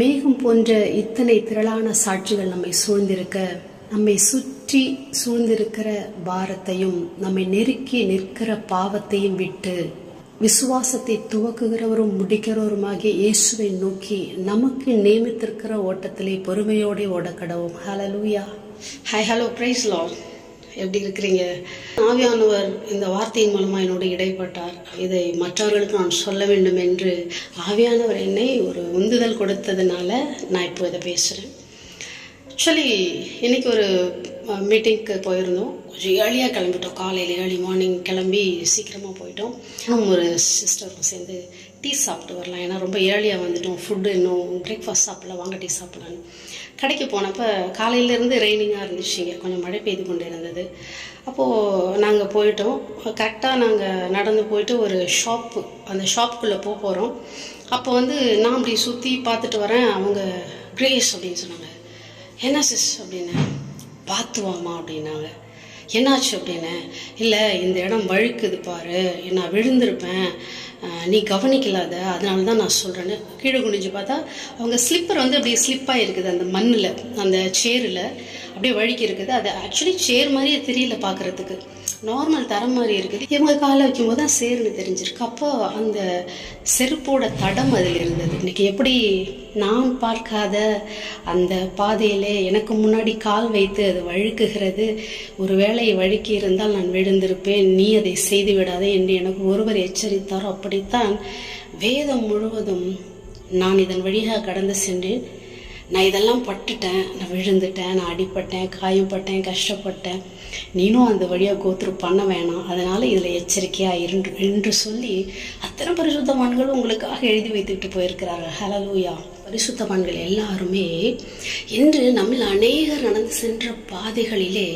மேகம் போன்ற இத்தனை திரளான சாட்சிகள் நம்மை சூழ்ந்திருக்க நம்மை சுற்றி சூழ்ந்திருக்கிற பாரத்தையும் நம்மை நெருக்கி நிற்கிற பாவத்தையும் விட்டு விசுவாசத்தை துவக்குகிறவரும் முடிக்கிறவருமாகிய இயேசுவை நோக்கி நமக்கு நியமித்திருக்கிற ஓட்டத்திலே பொறுமையோടെ ஓடக்கடவும். லூயா ஹை ஹலோ பிரைஸ் லார்ட் எப்படி இருக்கிறீங்க? ஆவியானவர் இந்த வார்த்தையின் மூலமா என்னோடு இடைப்பட்டார். இதை மற்றவர்களுக்கு நான் சொல்ல வேண்டும் என்று ஆவியானவர் என்னை ஒரு உந்துதல் கொடுத்ததுனால நான் இப்போ இதை பேசுகிறேன் ஆக்சுவலி இன்னைக்கு ஒரு மீட்டிங்க்கு போயிருந்தோம். கொஞ்சம் ஏர்லியாக கிளம்பிட்டோம். காலையில் ஏர்லி மார்னிங் கிளம்பி சீக்கிரமாக போயிட்டோம். ஒரு சிஸ்டரும் சேர்ந்து டீ சாப்பிட்டு வரலாம். ஏன்னா ரொம்ப ஏர்லியாக வந்துட்டோம் ஃபுட்டு இன்னும் பிரேக்ஃபாஸ்ட் சாப்பிடலாம் வாங்க டீ சாப்பிடலான்னு கடைக்கு போனப்போ காலையிலேருந்து ரெய்னிங்காக இருந்துச்சுங்க கொஞ்சம் மழை பெய்து கொண்டு இருந்தது. அப்போது நாங்கள் போயிட்டோம். கரெக்டாக நாங்கள் நடந்து போயிட்டு ஒரு ஷாப்பு அந்த ஷாப்புக்குள்ளே போக போகிறோம் அப்போ வந்து நான் அப்படி சுற்றி பார்த்துட்டு வரேன். அவங்க கிரேஸ் அப்படின்னு சொன்னாங்க. என்ன சிஸ் அப்படின்னு. பார்த்துவாமா அப்படின்னாங்க. என்னாச்சு அப்படின்னு? இல்லை இந்த இடம் வழுக்குது பாரு நான் விழுந்திருப்பேன். நீ கவனிக்கலாத அதனால தான் நான் சொல்கிறேன்னு கீழே குனிஞ்சு பார்த்தா அவங்க ஸ்லிப்பர் வந்து அப்படியே ஸ்லிப்பாக இருக்குது அந்த மண்ணில் அந்த சேரில் அப்படியே வழுக்கி இருக்குது. அது ஆக்சுவலி சேர் மாதிரியே தெரியல பார்க்குறதுக்கு. நார்மல் தரம் மாதிரி இருக்குது. இவங்க காலை வைக்கும்போது தான் சேர்னு தெரிஞ்சிருக்கு. அப்போ அந்த செருப்போட தடம் அதில் இருந்தது. இன்னைக்கு எப்படி நான் பார்க்காத அந்த பாதையிலே எனக்கு முன்னாடி கால் வைத்து அது வழுக்குகிறது. ஒரு ஒருவேளை வழுக்கி இருந்தால் நான் விழுந்திருப்பேன். நீ அதை செய்து விடாதே என்று எனக்கு ஒருவர் எச்சரித்தாரோ அப்படித்தான் வேதம் முழுவதும் நான் இதன் வழியாக கடந்து சென்றேன். நான் இதெல்லாம் பட்டுட்டேன் நான் விழுந்துட்டேன் நான் அடிப்பட்டேன் காயப்பட்டேன் கஷ்டப்பட்டேன். நீனும் அந்த வழியாக கோத்துரு பண்ண வேணாம். அதனால் இதில் எச்சரிக்கையாக இருந்து என்று சொல்லி அத்தனை பரிசுத்தவான்கள் உங்களுக்காக எழுதி வைத்துக்கிட்டு போயிருக்கிறார்கள். ஹலலூயா பரிசுத்தவான்கள் எல்லாருமே இன்று நம்மில் அநேகர் நடந்து சென்ற பாதைகளிலே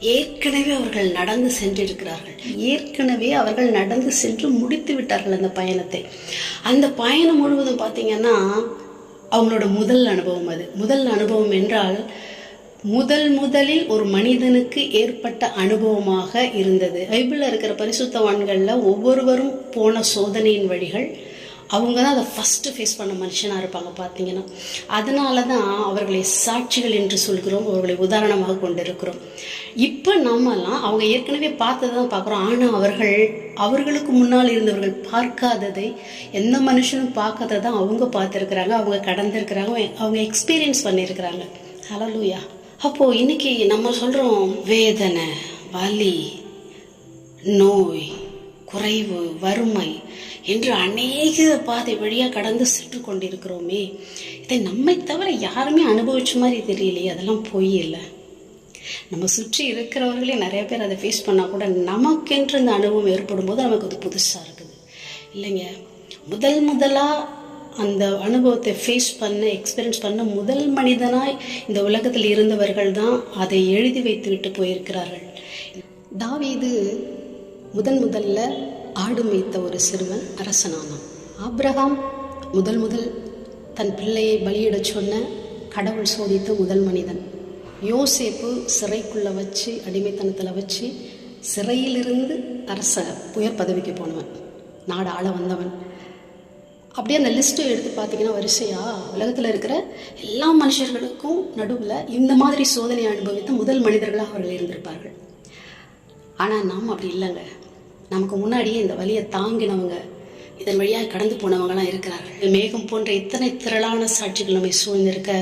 ஏற்கனவே அவர்கள் நடந்து சென்றிருக்கிறார்கள். ஏற்கனவே அவர்கள் நடந்து சென்று முடித்து விட்டார்கள் அந்த பயணத்தை. அந்த பயணம் முழுவதும் பார்த்தீங்கன்னா அவங்களோட முதல் அனுபவம் அது. முதல் அனுபவம் என்றால் முதல் முதலில் ஒரு மனிதனுக்கு ஏற்பட்ட அனுபவமாக இருந்தது. பைபிளில் இருக்கிற பரிசுத்தவான்களில் ஒவ்வொருவரும் போன சோதனையின் வழிகள் அவங்க தான் அதை ஃபஸ்ட்டு ஃபேஸ் பண்ண மனுஷனாக இருப்பாங்க பார்த்தீங்கன்னா. அதனால தான் அவர்களை சாட்சிகள் என்று சொல்கிறோம் அவர்களை உதாரணமாக கொண்டிருக்கிறோம். இப்போ நம்மலாம் அவங்க ஏற்கனவே பார்த்ததை தான் பார்க்குறோம். ஆனால் அவர்கள் அவர்களுக்கு முன்னால் இருந்தவர்கள் பார்க்காததை எந்த மனுஷனும் பார்க்காத தான் அவங்க பார்த்துருக்குறாங்க அவங்க கடந்திருக்கிறாங்க அவங்க எக்ஸ்பீரியன்ஸ் பண்ணியிருக்கிறாங்க ஹலலூயா அப்போது இன்னைக்கு நம்ம சொல்கிறோம் வேதனை வலி நோய். குறைவு வறுமை என்று அநேக பாதை வழியாக கடந்து சென்று கொண்டிருக்கிறோமே. இதை நம்மை தவிர யாருமே அனுபவிச்ச மாதிரி தெரியலையே அதெல்லாம் பொய் இல்லை. நம்ம சுற்றி இருக்கிறவர்களே நிறைய பேர் அதை ஃபேஸ் பண்ணால் கூட நமக்கென்று இந்த அனுபவம் ஏற்படும் போது நமக்கு அது புதுசாக இருக்குது. இல்லைங்க முதல் முதலாக அந்த அனுபவத்தை ஃபேஸ் பண்ண எக்ஸ்பீரியன்ஸ் பண்ண முதல் மனிதனாய் இந்த உலகத்தில் இருந்தவர்கள் தான் அதை எழுதி வைத்து விட்டு போயிருக்கிறார்கள். தாவீது முதன் முதல்ல ஆடு மேய்த்த ஒரு சிறுவன் அரசனானான். ஆப்ரஹாம் முதல் முதல் தன் பிள்ளையை பலியிடச் சொன்ன கடவுள் சோதித்த முதல் மனிதன். யோசேப்பு சிறைக்குள்ளே வச்சு அடிமைத்தனத்தில் வச்சு சிறையிலிருந்து அரச உயர் பதவிக்கு போனவன். நாடு ஆள வந்தவன். அப்படியே அந்த லிஸ்ட்டை எடுத்து பார்த்தீங்கன்னா வரிசையாக உலகத்தில் இருக்கிற எல்லா மனுஷர்களுக்கும் நடுவில் இந்த மாதிரி சோதனையை அனுபவித்த முதல் மனிதர்களாக அவர்கள் இருந்திருப்பார்கள். ஆனால் நாம் அப்படி இல்லைங்க. நமக்கு முன்னாடியே இந்த வழியை தாங்கினவங்க இதன் வழியாக கடந்து போனவங்களாம் இருக்கிறார்கள். மேகம் போன்ற இத்தனை திரளான சாட்சிகள் நம்மை சூழ்ந்திருக்க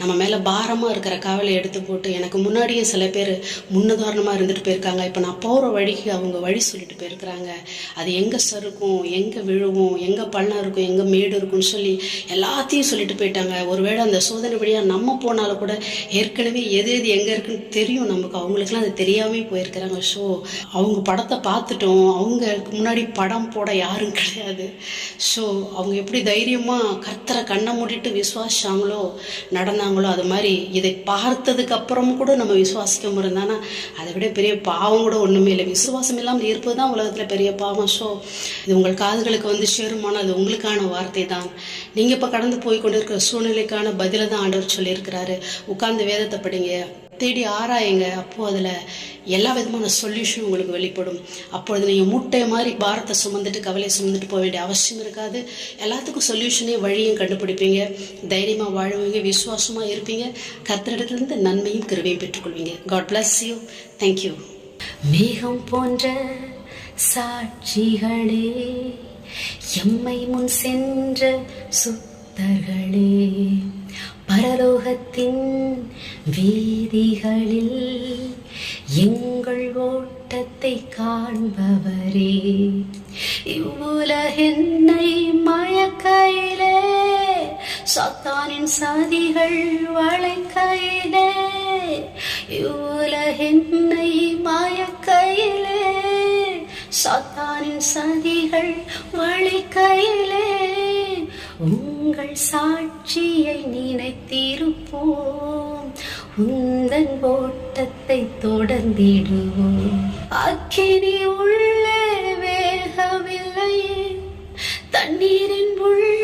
நம்ம மேலே பாரமாக இருக்கிற காவலை எடுத்து போட்டு எனக்கு முன்னாடியே சில பேர் முன்னுதாரணமாக இருந்துட்டு போயிருக்காங்க. இப்போ நான் போகிற வழிக்கு அவங்க வழி சொல்லிட்டு போயிருக்கிறாங்க. அது எங்கே சறுக்கும் எங்கே விழுவும் எங்கே பள்ளம் இருக்கும் எங்கே மேடு இருக்கும்னு சொல்லி எல்லாத்தையும் சொல்லிட்டு போயிட்டாங்க. ஒருவேளை அந்த சோதனை வழியாக நம்ம போனாலும் கூட ஏற்கனவே எது எது எங்கே இருக்குன்னு தெரியும் நமக்கு. அவங்களுக்குலாம் அது தெரியாமே போயிருக்கிறாங்க. ஸோ அவங்க படத்தை பார்த்துட்டோம். அவங்களுக்கு முன்னாடி படம் போட யாரும் கிடையாது. ஸோ அவங்க எப்படி தைரியமாக கர்த்தரை கண்ணை மூடிட்டு விசுவாசிச்சாங்களோ நடந்தாங்களோ அது மாதிரி இதை பார்த்ததுக்கு அப்புறம் கூட நம்ம விசுவாசிக்க இருந்தானா அதை விட பெரிய பாவம் கூட ஒன்றுமே இல்லை. விசுவாசம் இல்லாமல் இருப்பது தான் உலகத்தில் பெரிய பாவம். ஸோ இது உங்கள் காதுகளுக்கு வந்து சேருமானால் அது உங்களுக்கான வார்த்தை தான். நீங்கள் இப்போ கடந்து போய் கொண்டிருக்கிற சூழ்நிலைக்கான பதிலை தான் ஆண்டவர் சொல்லியிருக்கிறாரு. உட்கார்ந்து வேதத்தை படிங்க. தேடி ஆராயுங்க. அப்போது அதில் எல்லா விதமான சொல்யூஷனும் உங்களுக்கு வெளிப்படும். அப்பொழுது நீங்கள் மூட்டை மாதிரி பாரத்தை சுமந்துட்டு கவலையை சுமந்துட்டு போக வேண்டிய அவசியம் இருக்காது. எல்லாத்துக்கும் சொல்யூஷனே வழியும் கண்டுபிடிப்பீங்க. தைரியமாக வாழுவீங்க விசுவாசமாக இருப்பீங்க. கர்த்தரிடத்திலிருந்து நன்மையும் கிருவையும் பெற்றுக்கொள்வீங்க. God bless you thank you மேகம் போன்ற சாட்சிகளே எம்மை முன் சென்ற சுத்தர்களே பரலோகத்தின் வீதிகளில் எங்கள் ஓட்டத்தை காண்பவரே இவ்வுலகென்னை மயக்கையிலே சத்தானின் சதிகள் வளைக்கையிலே இவ்வுலகென்னை மயக்கையிலே சத்தானின் சதிகள் வழிக்கையிலே உங்கள் சாட்சியை நினைத்திருப்போம். உந்தன் ஓட்டத்தை தொடர்ந்திடுவோம். அக்கினி உள்ளே வேகவில்லையே. தண்ணீரின் உள்ள